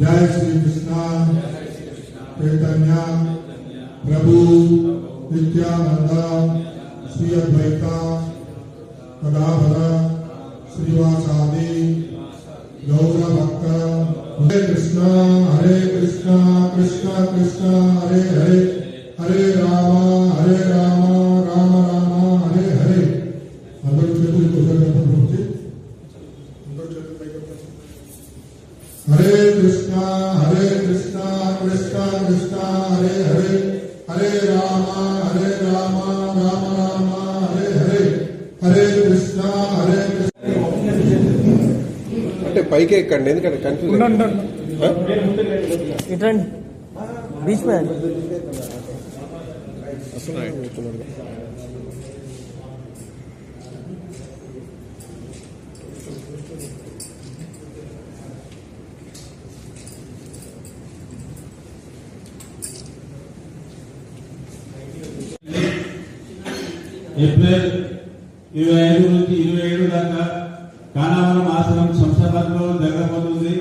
जय श्री कृष्ण चैतन्य प्रभु अद्वैता कदाधर श्रीवासादि गौर हरे कृष्णा हरे कृष्णा कृष्णा कृष्णा हरे हरे హరే కృష్ణ హరే కృష్ణ కృష్ణ కృష్ణ హరే హరే. హరే రామ హరే రామ రామ రామ హరే హరే. హరే కృష్ణ హరే అంటే పైకి ఎక్కండి ఎందుకంటే కన్ఫ్యూజ్ ఇటండి. బీచ్ మీద. ఏప్రిల్ ఇరవై ఐదు నుంచి ఇరవై ఏడు దాకా కానావరం ఆశ్రమం శంషాబాద్లో జరగబోతుంది.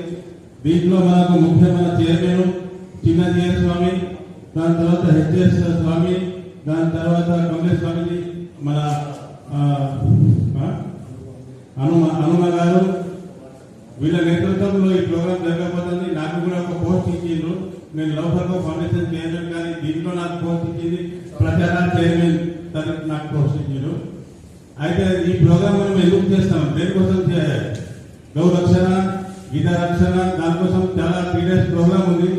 దీంట్లో మనకు ముఖ్యమైన చైర్మన్ చిన్నజీయ స్వామి దాని తర్వాత హెచ్ఎస్ స్వామి దాని తర్వాత కమలేష్ స్వామిజీ మన ఆ, ఆ, హనుమ హనుమ గారు. వీళ్ళ నేతృత్వంలో ఈ ప్రోగ్రాం జరగబోతుంది. నాకు కూడా ఒక పోస్ట్ ఇచ్చిండ్రు. నేను లోపల ఫౌండేషన్ చేయడం కానీ దీంట్లో నాకు పోస్ట్ ఇచ్చింది. ప్రచార చైర్మన్ తనకి నాకు ప్రోత్సహించారు. అయితే ఈ ప్రోగ్రాం మనం ఎందుకు చేస్తాం? దేనికోసం చేయాలి? గౌ రక్షణ గీత రక్షణ దానికోసం చాలా సీరియస్ ప్రోగ్రామ్ ఉంది.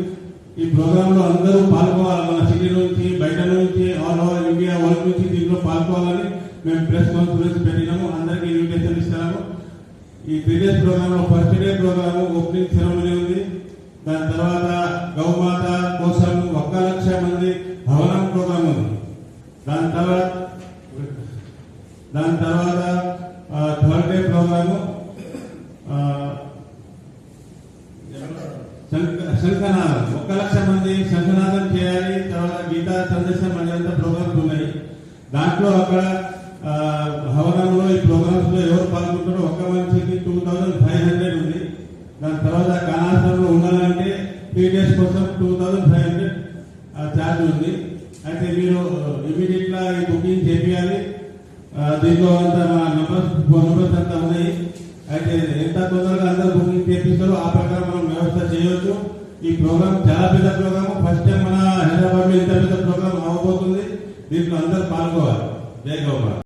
ఈ ప్రోగ్రామ్లో అందరూ పాల్గొవాలి. మన సిటీ నుంచి బయట నుంచి ఆల్ ఓవర్ ఇండియా వరల్డ్ నుంచి దీంట్లో పాల్గొవాలని మేము ప్రెస్ కాన్ఫరెన్స్ పెట్టినాము. అందరికీ ఇన్విటేషన్ ఇస్తాము ఈ త్రీ డేస్ ప్రోగ్రామ్లో first day program opening ceremony ఉంది. దాని తర్వాత మంది భవనం ప్రోగ్రామ్ ఉంది. దాని తర్వాత దాని తర్వాత థర్డ్ డే ప్రోగ్రాము శంఖ- శంఖనాదం. ఒక లక్ష మంది శంఖనాదం చేయాలి తర్వాత గీతా సందేశం అనేంత ప్రోగ్రామ్స్ ఉన్నాయి. దాంట్లో అక్కడ భవనంలో ఈ ప్రోగ్రామ్స్లో ఎవరు పాల్గొంటారో ఒక మనిషికి టూ థౌజండ్ ఫైవ్ హండ్రెడ్ ఉంది. దాని తర్వాత కళాశాలలో ఉండాలంటే త్రీ డేస్ కోసం two thousand five hundred charge ఉంది. అయితే మీరు ఇమీడియట్గా ఈ బుకింగ్ చేయాలి దీంట్లో అంతా మా నెంబర్స్ ఫోన్ నెంబర్స్ అంతా ఉన్నాయి. అయితే ఎంత తొందరగా అందరూ బుకింగ్ చేపిస్తారో ఆ ప్రకారం మనం వ్యవస్థ చేయవచ్చు ఈ ప్రోగ్రామ్ చాలా పెద్ద ప్రోగ్రామ్. ఫస్ట్ టైం మన హైదరాబాద్లో ఇంత పెద్ద ప్రోగ్రామ్ అవ్వబోతుంది. దీంట్లో అందరూ పాల్గొవాలి. జై గోపాల్.